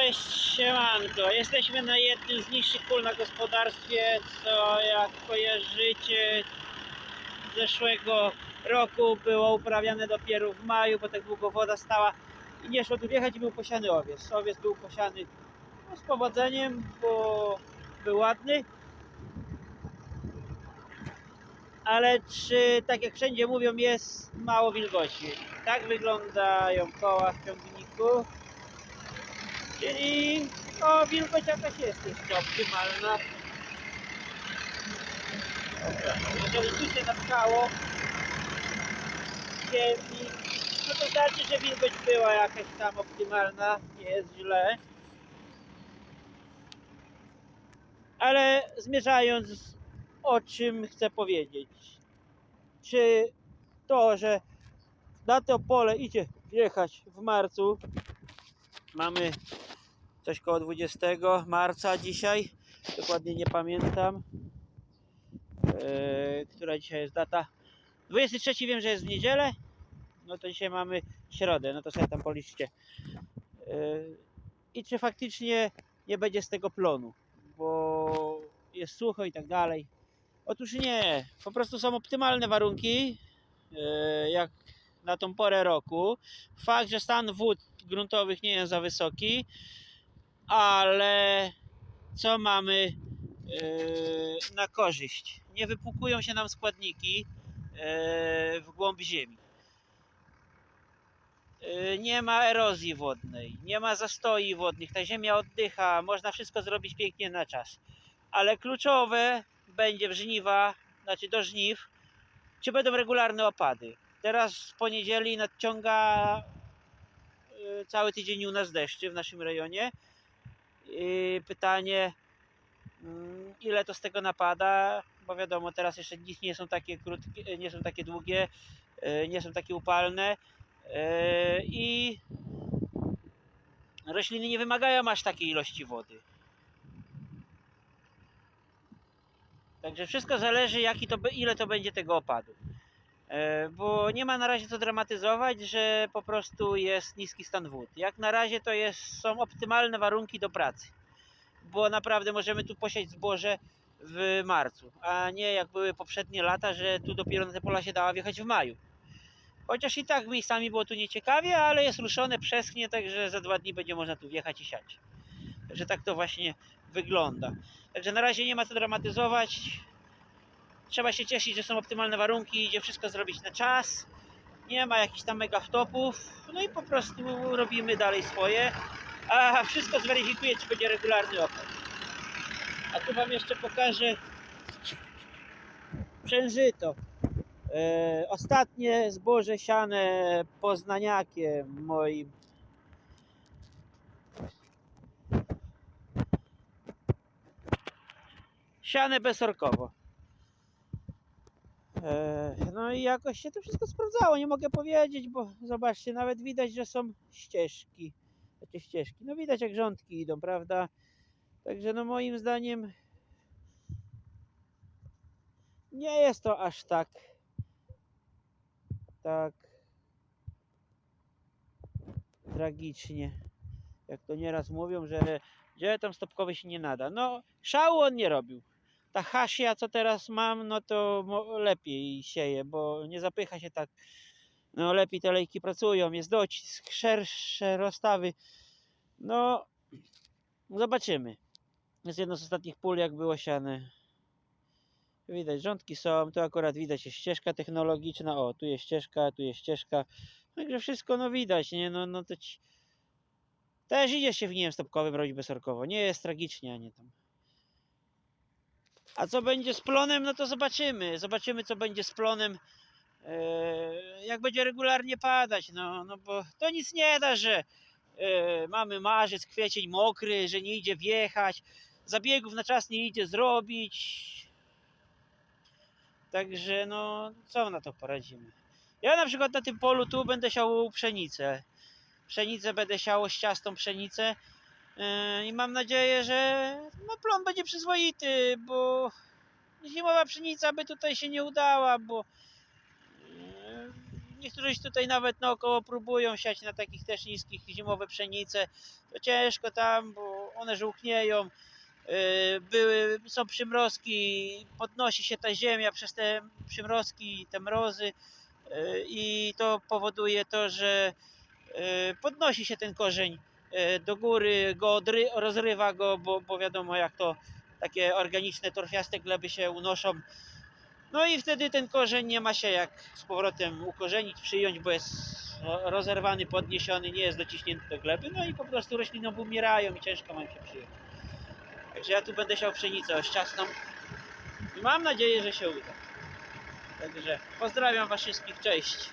Cześć, siemanko. Jesteśmy na jednym z niższych pól na gospodarstwie, co jak kojarzycie zeszłego roku było uprawiane dopiero w maju, bo tak długo woda stała i nie szło tu wjechać i był posiany owiec. Owiec był posiany no, z powodzeniem, bo był ładny. Ale czy, tak jak wszędzie mówią, jest mało wilgoci. Tak wyglądają koła w ciągniku. Czyli no, wilgoć jakaś jest jeszcze optymalna. Dobra, jeżeli tu się napkało ziemi, no to znaczy, że wilgoć była jakaś tam optymalna, nie jest źle. Ale zmierzając, o czym chcę powiedzieć. Czy to, że na to pole idzie wjechać w marcu, mamy coś koło 20 marca dzisiaj, dokładnie nie pamiętam, Eee, która dzisiaj jest data. 23 wiem, że jest w niedzielę, no to dzisiaj mamy środę, no to sobie tam policzcie. Eee, I czy faktycznie nie będzie z tego plonu, bo jest sucho i tak dalej. Otóż nie, po prostu są optymalne warunki, eee, jak na tą porę roku. Fakt, że stan wód gruntowych nie jest za wysoki, ale co mamy yy, na korzyść? Nie wypłukują się nam składniki yy, w głąb ziemi. Yy, Nie ma erozji wodnej, nie ma zastoi wodnych, ta ziemia oddycha, można wszystko zrobić pięknie na czas. Ale kluczowe będzie w żniwa, znaczy do żniw, czy będą regularne opady. Teraz w poniedzieli nadciąga y, cały tydzień u nas deszczy w naszym rejonie. I pytanie, mm, ile to z tego napada, bo wiadomo, teraz jeszcze dni nie są takie krótkie, nie są takie długie, y, nie są takie upalne y, i rośliny nie wymagają aż takiej ilości wody. Także wszystko zależy, jaki to, ile to będzie tego opadu. E, bo nie ma na razie co dramatyzować, że po prostu jest niski stan wód. Jak na razie to jest, są optymalne warunki do pracy, bo naprawdę możemy tu posiać zboże w marcu, a nie jak były poprzednie lata, że tu dopiero na te pola się dała wjechać w maju. Chociaż i tak miejscami było tu nieciekawie, ale jest ruszone, przeschnie, także za dwa dni będzie można tu wjechać i siać. Także tak to właśnie wygląda. Także na razie nie ma co dramatyzować trzeba się cieszyć, że są optymalne warunki, idzie wszystko zrobić na czas. Nie ma jakichś tam mega wtopów. No i po prostu robimy dalej swoje. A wszystko zweryfikuje, czy będzie regularny opad. A tu Wam jeszcze pokażę przężyto. E, ostatnie zboże siane poznaniakiem moim. Siane bezorkowo. E, No i jakoś się to wszystko sprawdzało, nie mogę powiedzieć, bo zobaczcie, nawet widać, że są ścieżki. Takie ścieżki. No widać jak rządki idą, prawda? Także no moim zdaniem nie jest to aż tak tak tragicznie. Jak to nieraz mówią, że gdzie tam stopkowy się nie nada. No szału on nie robił ta hasia, co teraz mam, no to lepiej sieje, bo nie zapycha się tak. No lepiej te lejki pracują, jest docisk, szersze rozstawy. No, zobaczymy. Jest jedno z ostatnich pól, jak było siane. Widać, rządki są, tu akurat widać jest ścieżka technologiczna, o, tu jest ścieżka, tu jest ścieżka. Także wszystko no widać, nie, no, no to ci... Też idzie się w nim stopkowym robić bezorkowo, nie jest tragicznie, ani tam. A co będzie z plonem, no to zobaczymy. Zobaczymy, co będzie z plonem. e, Jak będzie regularnie padać, no, no bo to nic nie da, że e, mamy marzec, kwiecień mokry, że nie idzie wjechać, zabiegów na czas nie idzie zrobić. Także no, co na to poradzimy? Ja na przykład na tym polu tu będę siał pszenicę. Pszenicę będę siał ściastą pszenicę. Yy, I mam nadzieję, że no, plon będzie przyzwoity, bo zimowa pszenica by tutaj się nie udała, bo yy, niektórzy tutaj nawet naokoło próbują siać na takich też niskich zimowe pszenice. To ciężko tam, bo one żółknieją. Yy, Były, są przymrozki, podnosi się ta ziemia przez te przymrozki, te mrozy i to powoduje to, że podnosi się ten korzeń do góry, go rozrywa go, bo, bo wiadomo jak to takie organiczne, torfiaste gleby się unoszą. No i wtedy ten korzeń nie ma się jak z powrotem ukorzenić, przyjąć, bo jest ro- rozerwany, podniesiony, nie jest dociśnięty do gleby, no i po prostu rośliny obumierają i ciężko mam się przyjąć. Także ja tu będę siał pszenicę oszczasną i mam nadzieję, że się uda. Także pozdrawiam Was wszystkich, cześć.